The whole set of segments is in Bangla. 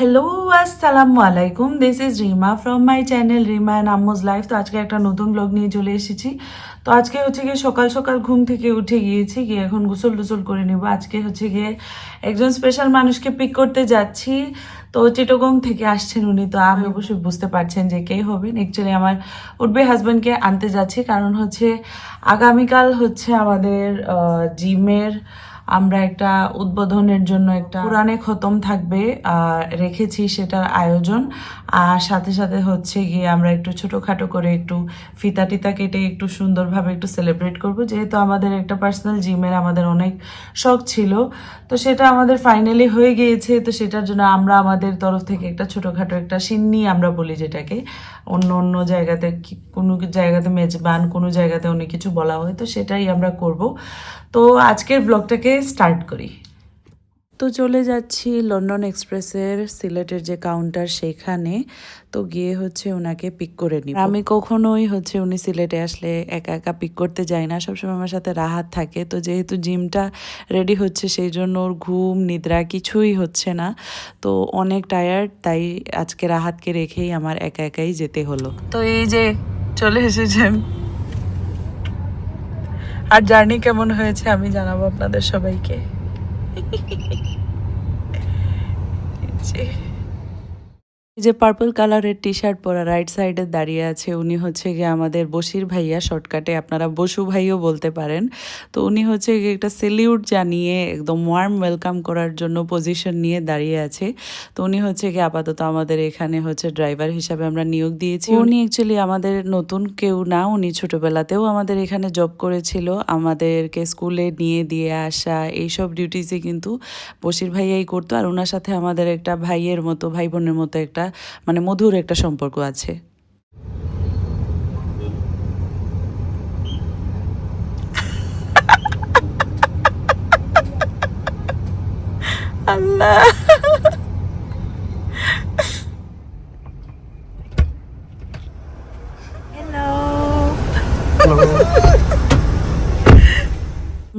হ্যালো আসসালামু আলাইকুম this is Rima from my channel Rima and Ammu's life তো আজকে একটা নতুন ব্লগ নিয়ে চলে এসেছি। তো আজকে হচ্ছে গিয়ে সকাল সকাল ঘুম থেকে উঠে গিয়েছি গিয়ে এখন গোসল টুসল করে নেব। আজকে হচ্ছে গিয়ে একজন স্পেশাল মানুষকে পিক করতে যাচ্ছি। তো চিটগং থেকে আসছেন উনি তো আমি অবশ্যই বুঝতে পারছেন যে কে হবেন। অ্যাকচুয়ালি আমার উঠবে হাজব্যান্ডকে আনতে যাচ্ছি কারণ হচ্ছে আগামীকাল হচ্ছে আমাদের জিমের আমরা একটা উদ্বোধনের জন্য একটা পুরানে খতম থাকবে রেখেছি সেটার আয়োজন। আর সাথে সাথে হচ্ছে গিয়ে আমরা একটু ছোটোখাটো করে একটু ফিতা টিতা কেটে একটু সুন্দরভাবে একটু সেলিব্রেট করব। যেহেতু আমাদের একটা পার্সোনাল জিমের আমাদের অনেক শখ ছিল, তো সেটা আমাদের ফাইনালি হয়ে গিয়েছে। তো সেটার জন্য আমরা আমাদের তরফ থেকে একটা ছোটোখাটো একটা সিন্নি আমরা বলি যেটাকে, অন্য অন্য জায়গাতে কোনো জায়গাতে মেজবান, কোনো জায়গাতে অনেক কিছু বলা হয়, তো সেটাই আমরা করব। তো আজকের ব্লগটাকে স্টার্ট করি। তো চলে যাচ্ছি লন্ডন এক্সপ্রেসের সিলেটের যে কাউন্টার সেখানে। তো গিয়ে হচ্ছে ওনাকে পিক করে নিই আমি কখনোই হচ্ছে উনি সিলেটে আসলে একা একা পিক করতে যাই না। সবসময় আমার সাথে রাহাত থাকে। তো যেহেতু জিমটা রেডি হচ্ছে সেই জন্য ওর ঘুম নিদ্রা কিছুই হচ্ছে না। তো অনেক টায়ার্ড তাই আজকে রাহাতকে রেখেই আমার একা একাই যেতে হলো। তো এই যে চলে এসেছেন। আর জার্নি কেমন হয়েছে আমি জানাব আপনাদের সবাইকে এই যে পার্পল কালারের টি শার্ট পরা রাইট সাইডে দাঁড়িয়ে আছে উনি হচ্ছে গিয়ে আমাদের বসির ভাইয়া শর্টকাটে আপনারা বসু ভাইও বলতে পারেন। তো উনি হচ্ছে গিয়ে একটা সেলিউট জানিয়ে একদম ওয়ার্ম ওয়েলকাম করার জন্য পজিশন নিয়ে দাঁড়িয়ে আছে। তো উনি হচ্ছে গিয়ে আপাতত আমাদের এখানে হচ্ছে ড্রাইভার হিসাবে আমরা নিয়োগ দিয়েছি। উনি অ্যাকচুয়ালি আমাদের নতুন কেউ না উনি ছোটবেলাতেও আমাদের এখানে জব করেছিল। আমাদেরকে স্কুলে নিয়ে দিয়ে আসা এইসব ডিউটিসই কিন্তু বসির ভাইয়াই করতো। আর ওনার সাথে আমাদের একটা ভাইয়ের মতো ভাই বোনের মতো একটা মানে মধুর একটা সম্পর্ক আছে। আল্লাহ।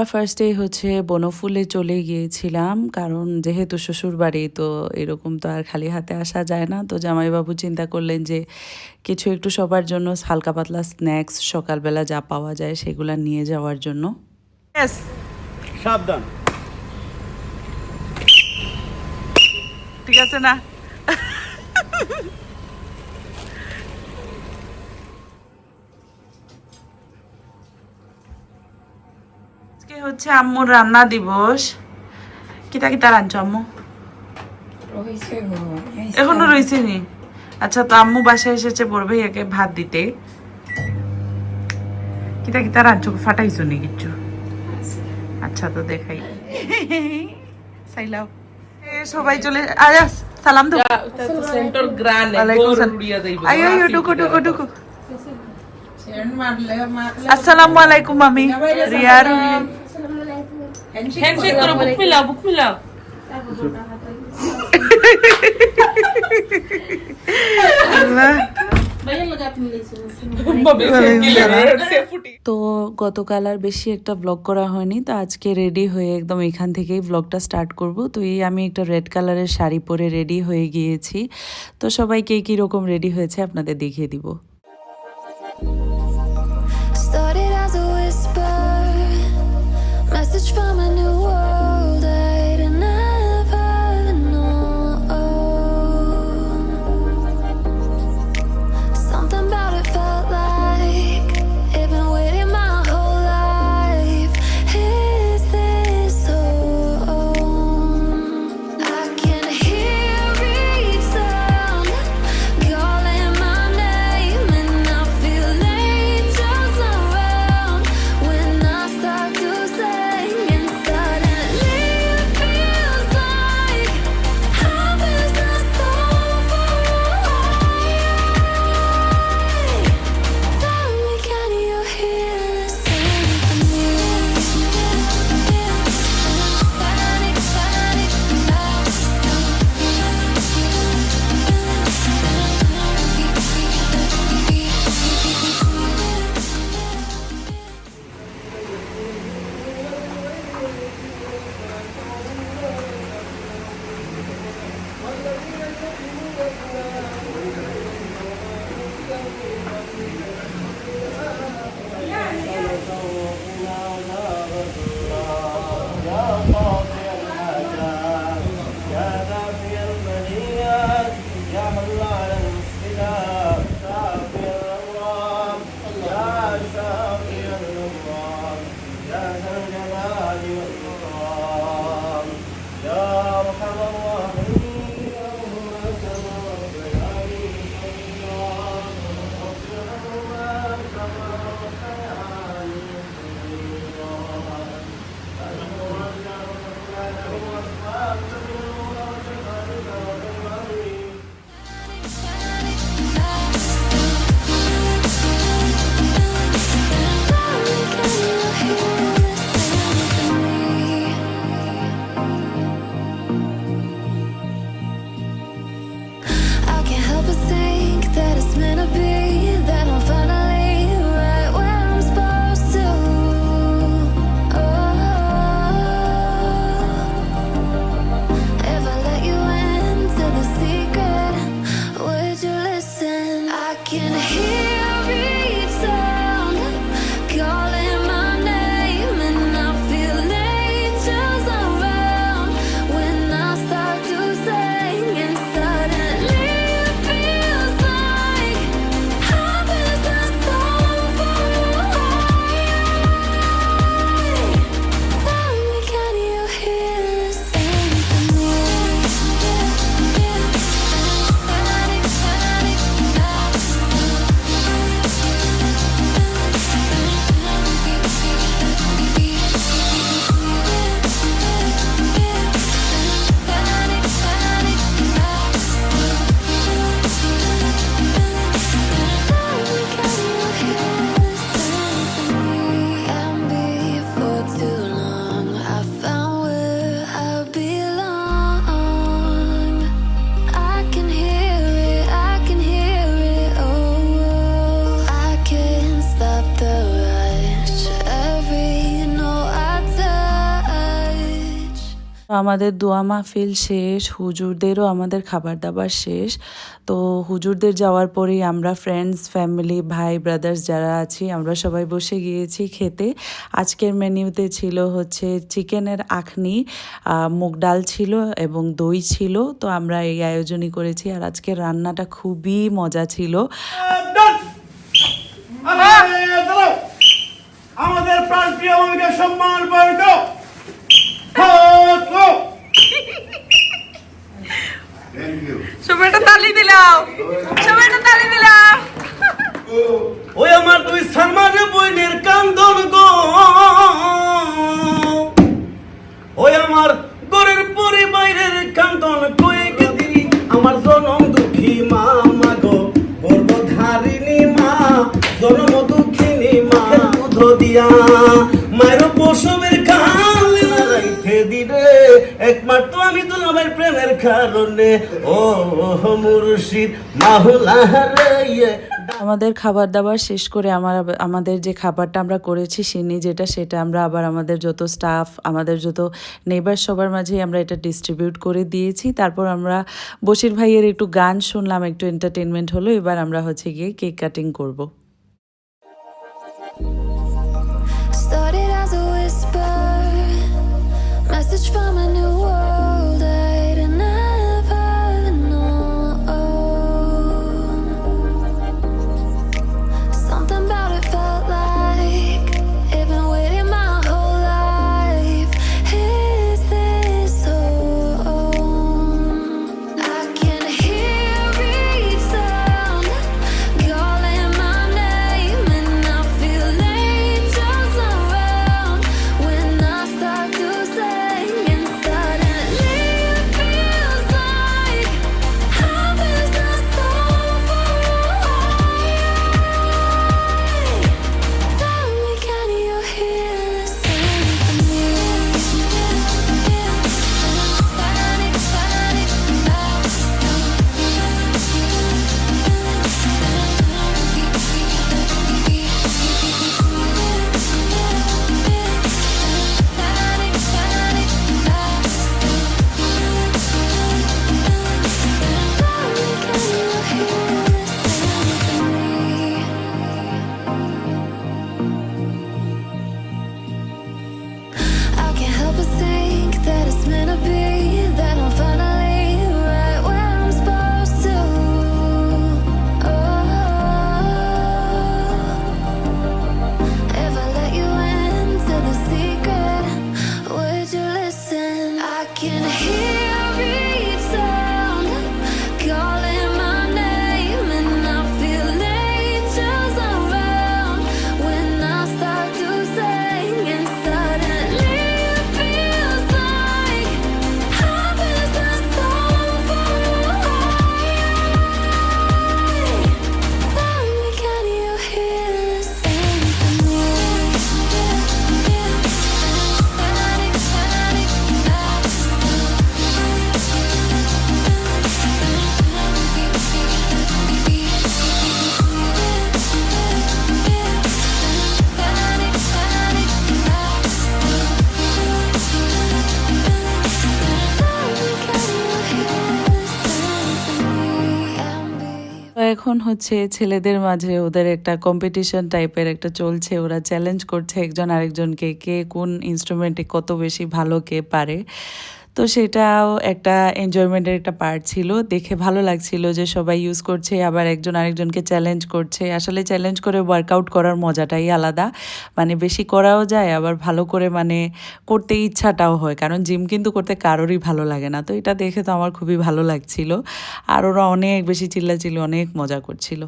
আমরা ফার্স্টে হচ্ছে বনফুলে চলে গিয়েছিলাম কারণ যেহেতু শ্বশুর বাড়ি তো এরকম তো আর খালি হাতে আসা যায় না। তো জামাইবাবু চিন্তা করলেন যে কিছু একটু সবার জন্য হালকা পাতলা স্ন্যাক্স সকালবেলা যা পাওয়া যায় সেগুলো নিয়ে যাওয়ার জন্য। সাবধান। ঠিক আছে না? হচ্ছে আম্মুর রান্না দিবস। কিতা কিতা রাঁধছো আম্মু? এখনও রয়েছে নি আচ্ছা তো আম্মু বাসায় এসেছে বড় ভাইয়াকে ভাত দিতে। কিতা কিতা রাঁধছো ফাটাইছো নি কিচ্ছু? আচ্ছা তো দেখাই। সাইলাও। সবাই চলে আয়া সালাম তো সেন্টর গ্রানে আইও আইও ঢুকো ঢুকো ঢুকো। আসসালামু আলাইকুম মামি। রিয়ার হ্যান্ডশেক করো বুক মিলাও বুক মিলাও। তো গতকাল আর বেশি একটা ব্লগ করা হয়নি তো আজকে রেডি হয়ে একদম এখান থেকেই ব্লগটা স্টার্ট করব। তো এই আমি একটা রেড কালারের শাড়ি পরে রেডি হয়ে গিয়েছি। তো সবাইকে কী রকম রেডি হয়েছে আপনাদের দেখিয়ে দিব। আমাদের দোয়া মাহফিল শেষ, হুজুরদেরও আমাদের খাবার দাবার শেষ। তো হুজুরদের যাওয়ার পরেই আমরা ফ্রেন্ডস ফ্যামিলি ভাই ব্রাদার্স যারা আছি, আমরা সবাই বসে গিয়েছি খেতে। আজকের মেনিউতে ছিল হচ্ছে চিকেনের আখনি মুগ ডাল ছিল এবং দই ছিল। তো আমরা এই আয়োজনই করেছি আর আজকের রান্নাটা খুবই মজা ছিল। আমাদের প্রাণ প্রিয় সম্মান বর্গ সবাই একটা তালি দিলাম সবাই একটা তালি দিলাম ওই আমার দুই সালমান বইনের কান্দন গো। ওই আমার গরের পরিবারের কান্দন কয়ে গেদি আমার জনম দুঃখী মা মা গো। গর্ভধারিণী মা, জনম দুঃখিনী মা, দুধ দিয়া। মায়ের প্রসবের কালে রাইতে দিলে, একমাত্র আমি তো প্রেমের কারণে, ও মুর্শিদ মাহুলা ইয়ে। আমাদের খাবার দাবার শেষ করে আমার, আমাদের যে খাবারটা আমরা করেছি সিনি যেটা, সেটা আমরা আবার আমাদের যত স্টাফ আমাদের যত নেবার সবার মাঝে আমরা এটা ডিস্ট্রিবিউট করে দিয়েছি তারপর আমরা বশির ভাইয়ের একটু গান শুনলাম, একটু এন্টারটেনমেন্ট হলো, এবার আমরা হচ্ছে গিয়ে কেক কাটিং করব এখন হচ্ছে ছেলেদের মাঝে ওদের একটা কম্পিটিশন টাইপের একটা চলছে। ওরা চ্যালেঞ্জ করছে একজন আরেকজনকে, কে কোন ইনস্ট্রুমেন্টে কত বেশি ভালো কে পারে। তো সেটাও একটা এনজয়মেন্টের একটা পার্ট ছিল। দেখে ভালো লাগছিল যে সবাই ইউজ করছে, আবার একজন আরেকজনকে চ্যালেঞ্জ করছে। আসলে চ্যালেঞ্জ করে ওয়ার্কআউট করার মজাটাই আলাদা। মানে বেশি করাও যায়, আবার ভালো করে মানে করতে ইচ্ছাটাও হয়। কারণ জিম কিন্তু করতে কারোরই ভালো লাগে না। তো এটা দেখে তো আমার খুবই ভালো লাগছিল। আর ওরা অনেক বেশি চিল্লাচিল্লি, অনেক মজা করছিল।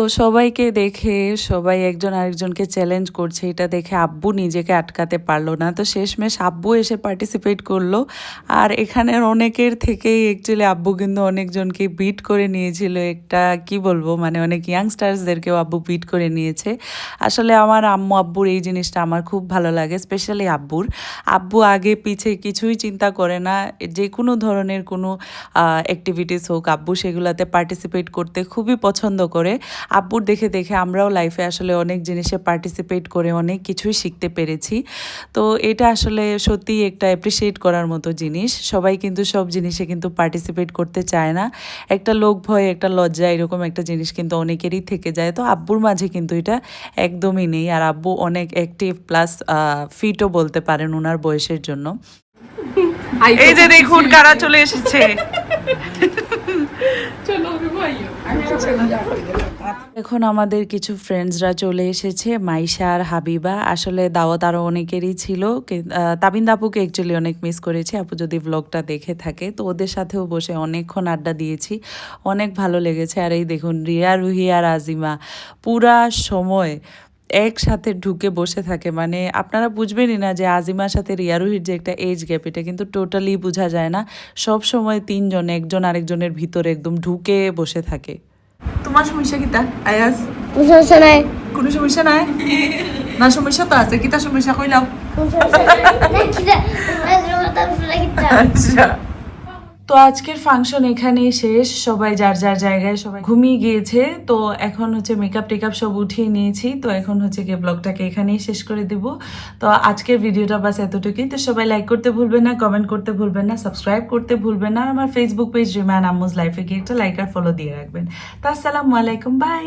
তো সবাইকে দেখে, সবাই একজন আরেকজনকে চ্যালেঞ্জ করছে, এটা দেখে আব্বু নিজেকে আটকাতে পারল না। তো শেষমেশ আব্বু এসে পার্টিসিপেট করল। আর এখানের অনেকের থেকেই অ্যাকচুয়ালি আব্বু কিন্তু অনেকজনকে বিট করে নিয়েছিল। একটা কি বলব মানে অনেক ইয়াংস্টার্সদেরকেও আব্বু বিট করে নিয়েছে। আসলে আমার আম্মু আব্বুর এই জিনিসটা আমার খুব ভালো লাগে স্পেশালি আব্বুর। আব্বু আগে পিছে কিছুই চিন্তা করে না, যে কোনো ধরনের কোনো অ্যাক্টিভিটিস হোক, আব্বু সেগুলোতে পার্টিসিপেট করতে খুবই পছন্দ করে। আব্বুর দেখে দেখে আমরাও লাইফে আসলে অনেক জিনিসে পার্টিসিপেট করে অনেক কিছুই শিখতে পেরেছি। তো এটা আসলে সত্যি একটা অ্যাপ্রিসিয়েট করার মতো জিনিস। সবাই কিন্তু সব জিনিসে কিন্তু পার্টিসিপেট করতে চায় না। একটা লোক ভয় একটা লজ্জা এরকম একটা জিনিস কিন্তু অনেকেরই থেকে যায়। তো আব্বুর মাঝে কিন্তু এটা একদমই নেই। আর আব্বু অনেক অ্যাক্টিভ প্লাস ফিটও বলতে পারেন ওনার বয়সের জন্য। এই যে দেখুন কারা চলে এসেছে। এখন আমাদের কিছু ফ্রেন্ডসরা চলে এসেছে, মাইশা আর হাবিবা। আসলে দাওয়াত আরও অনেকেরই ছিল তাবিন দাপুকে অ্যাকচুয়ালি অনেক মিস করেছি। আপু যদি ব্লগটা দেখে থাকে, তো ওদের সাথেও বসে অনেকক্ষণ আড্ডা দিয়েছি। অনেক ভালো লেগেছে। আর এই দেখুন, রিয়া রুহি আর আজিমা, পুরা সময় একসাথে ঢুকে বসে থাকে। মানে আপনারা বুঝবেনই না যে আজিমার সাথে রিয়ারুহির যে একটা এজ গ্যাপ এটা কিন্তু টোটালি বোঝা যায় না। সব সময় তিনজন, একজন আরেকজনের ভিতরে একদম ঢুকে বসে থাকে। তোমার সমস্যা কিতা আয়াস সমস্যা নাই। কোনো সমস্যা নাই? না সমস্যা তো আছে কিতা সমস্যা? কইলাও আচ্ছা। তো আজকের ফাংশন এখানেই শেষ। সবাই যার যার জায়গায় সবাই ঘুমিয়ে গিয়েছে, তো এখন হচ্ছে মেকআপ টেকআপ সব উঠিয়ে নিয়েছি। তো এখন হচ্ছে গিয়ে ব্লগটাকে এখানেই শেষ করে দিব। তো আজকের ভিডিওটা বাস এতটুকুই। তো সবাই লাইক করতে ভুলবেন না কমেন্ট করতে ভুলবেন না সাবস্ক্রাইব করতে ভুলবেন না। আমার ফেসবুক পেজ রিমান আম্মুজ লাইফে গিয়ে একটা লাইক আর ফলো দিয়ে রাখবেন। তো আসসালামু আলাইকুম বাই